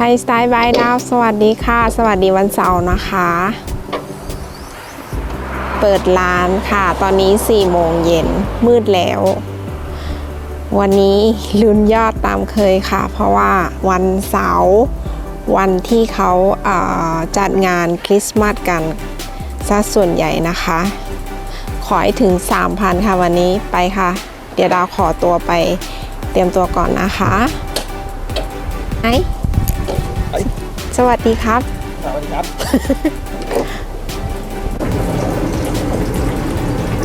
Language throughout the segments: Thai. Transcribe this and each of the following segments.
ไทยสไตล์บายดาว สวัสดีค่ะ สวัสดีวันเสาร์นะคะ เปิดร้านค่ะ ตอนนี้4โมงเย็นมืดแล้ว วันนี้ลุ้นยอดตามเคยค่ะ เพราะว่าวันเสาร์วันที่เขาเอ่อจัดงานคริสต์มาสกันซะส่วนใหญ่นะคะ ขอให้ถึง 3,000 ค่ะวันนี้ไปค่ะ เดี๋ยวดาวขอตัวไปเตรียมตัวก่อนนะคะไอ เอ้ยสวัสดีครับ สวัสดีครับ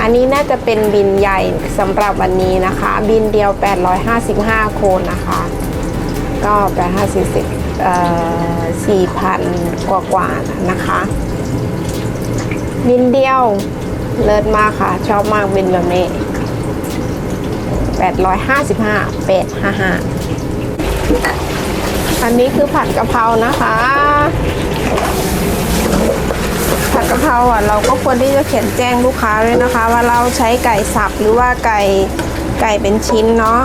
อันนี้น่าจะเป็นบินใหญ่สำหรับวันนี้นะคะ บินเดียว 855 โคนนะคะ ก็850เอ่อ4,000 กว่ากว่าๆนะคะ บินเดียวเลิศมากค่ะ ชอบมากบินแบบนี้ 855 855 อันนี้คือผัดกะเพรานะคะ ผัดกะเพราอะเราก็ควรที่จะเขียนแจ้งลูกค้าด้วยนะคะ ว่าเราใช้ไก่สับหรือว่าไก่ไก่เป็นชิ้นเนาะ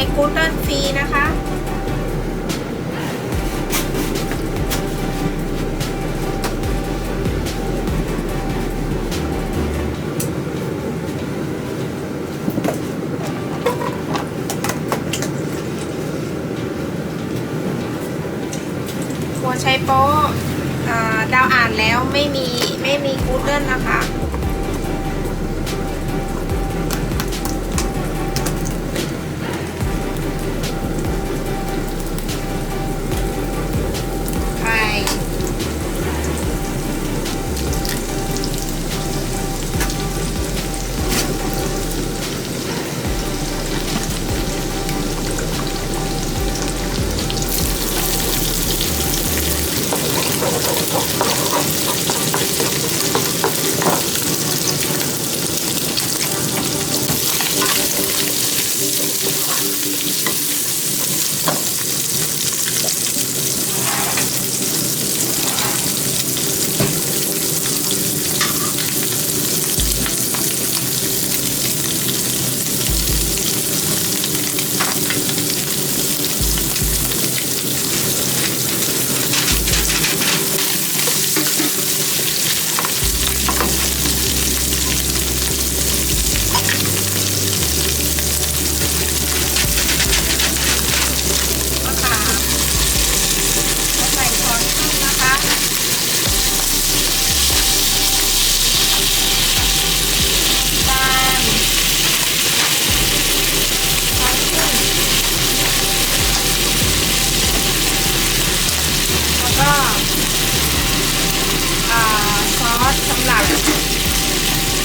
คือผัดไทยกูเติลฟรีนะคะ หัวไชโป๊ะดาวอ่านแล้วไม่มีไม่มีกูเดิลนะคะ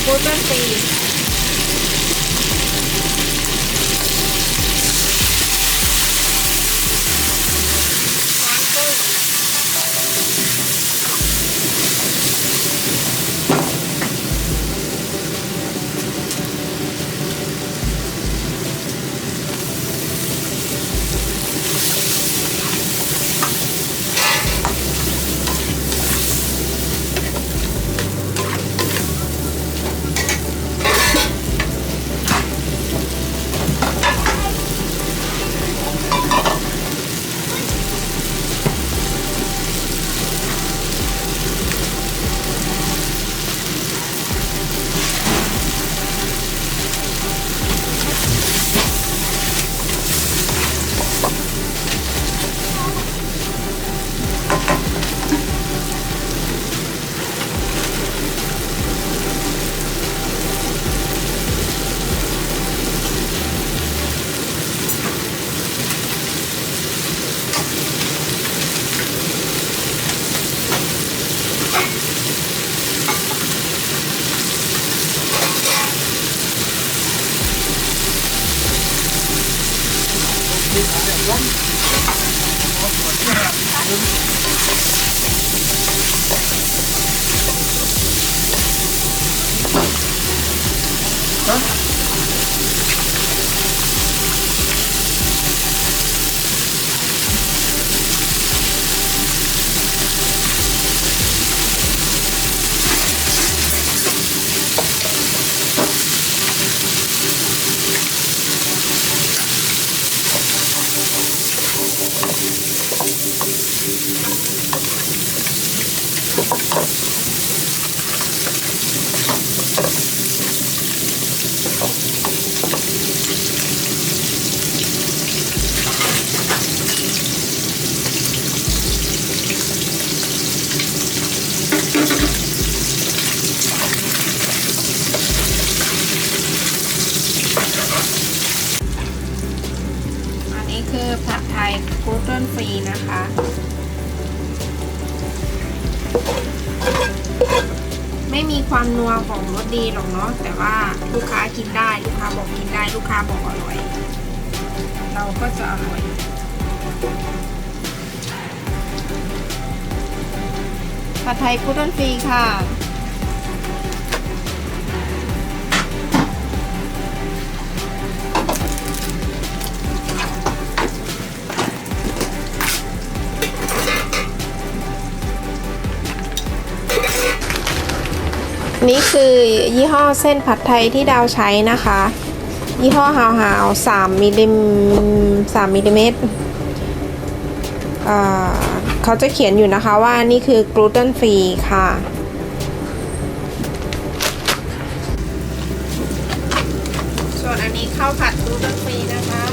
กู ความนัวของรสดีหรอกเนาะแต่ว่าลูกค้ากินได้ลูกค้าบอกกินได้ลูกค้าบอกอร่อย เราก็จะอร่อยผัดไทยกุ้งตนฟรีค่ะ นี่คือยี่ห้อเส้นผัดไทยที่ดาวใช้นะคะ ยี่ห้อฮาวฮาวสามมิลลิมสามมิลลิเมตรเขาจะเขียนอยู่นะคะว่านี่คือกลูเตนฟรีค่ะ ส่วนอันนี้ข้าวผัดกลูเตนฟรีนะคะ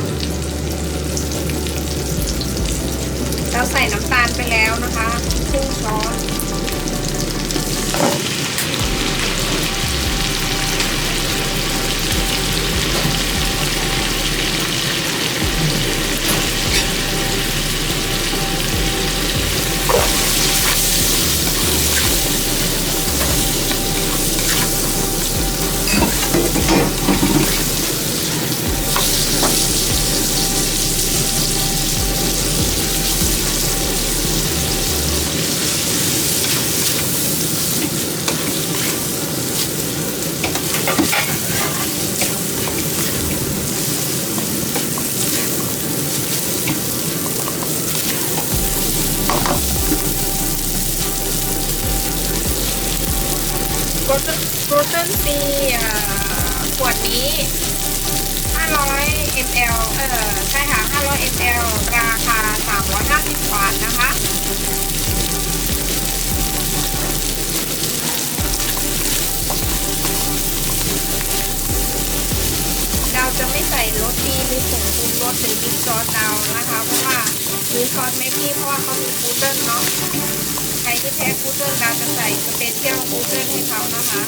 เราใส่น้ำตาลไปแล้วนะคะครึ่งช้อน ลโกลเด้นฟรีขวดนี้ 500 ml เออใช่ค่ะ 500 ml ราคา 350 บาทนะคะเราจะไม่ใส่รสดีหรือผงปรุงรสหรือมิกซอสเรานะคะ เพราะว่าหรือซอสเมกี้เพราะว่าเขามีกลูเตนเนาะ ใครที่แพ้กลูเตนเราจะใส่สเปเชียลกลูเตนให้เขานะคะ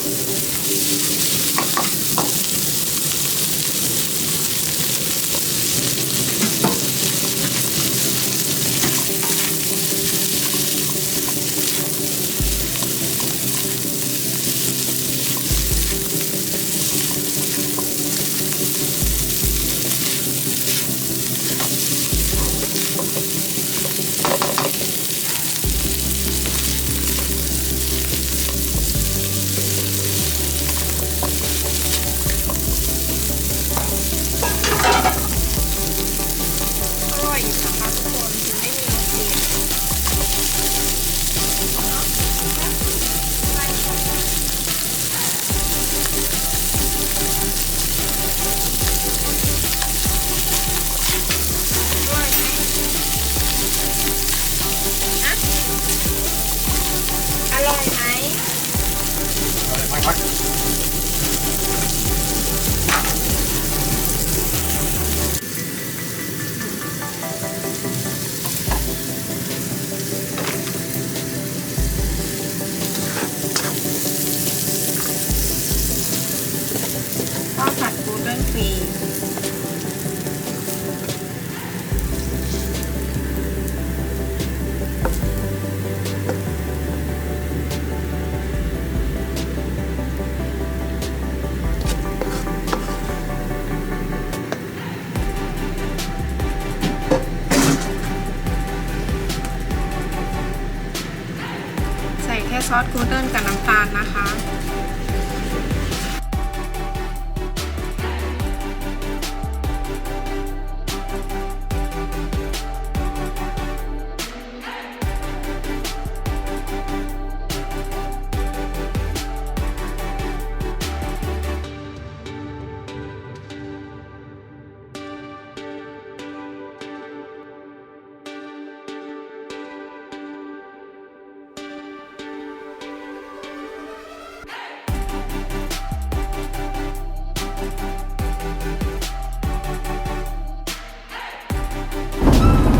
พั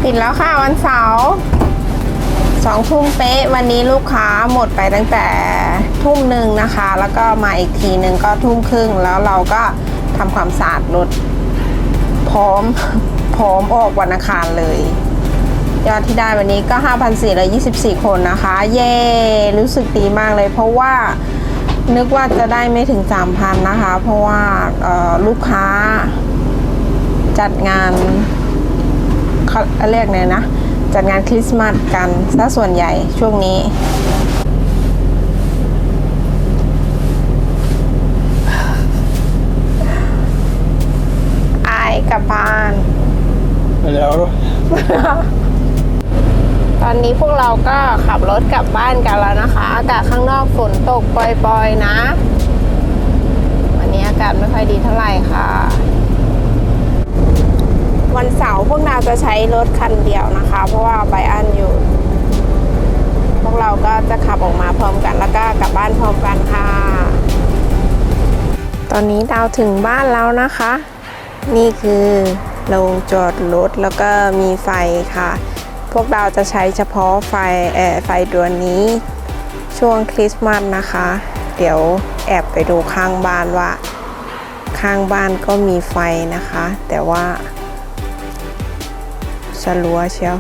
ปิดแล้วค่ะวันเสาร์สองทุ่มเป๊ะวันนี้ลูกค้าหมดไปตั้งแต่ทุ่มหนึ่งนะคะ แล้วก็มาอีกทีหนึ่งก็ทุ่มครึ่งแล้วเราก็ทำความสะอาดรถพร้อมพร้อมออกวันอังคารเลย ยอดที่ได้วันนี้ก็ 5,424 คนนะคะ เย้รู้สึกดีมากเลย เพราะว่านึกว่าจะได้ไม่ถึง 3,000 นะคะ เพราะว่าลูกค้าจัดงาน เขาเรียกไงนะ จัดงานคริสต์มาสกันซะส่วนใหญ่ช่วงนี้ อายกลับบ้าน แล้วตอนนี้พวกเราก็ขับรถกลับบ้านกันแล้วนะคะ อากาศข้างนอกฝนตกปล่อยๆนะ วันนี้อากาศไม่ค่อยดีเท่าไหร่ค่ะ วัน เสาร์พวกเราจะใช้รถคันเดียวนะคะ เพราะว่าไบอันอยู่ พวกเราก็จะขับออกมาพร้อมกันแล้วก็กลับบ้านพร้อมกันค่ะ ตอนนี้ดาวถึงบ้านแล้วนะคะ นี่คือโรงจอดรถแล้วก็มีไฟค่ะ พวกเราจะใช้เฉพาะไฟเอ่อไฟดวงนี้ ช่วงคริสต์มาสนะคะ เดี๋ยวแอบไปดูข้างบ้านว่า ข้างบ้านก็มีไฟนะคะ แต่ว่า สลัวเชียว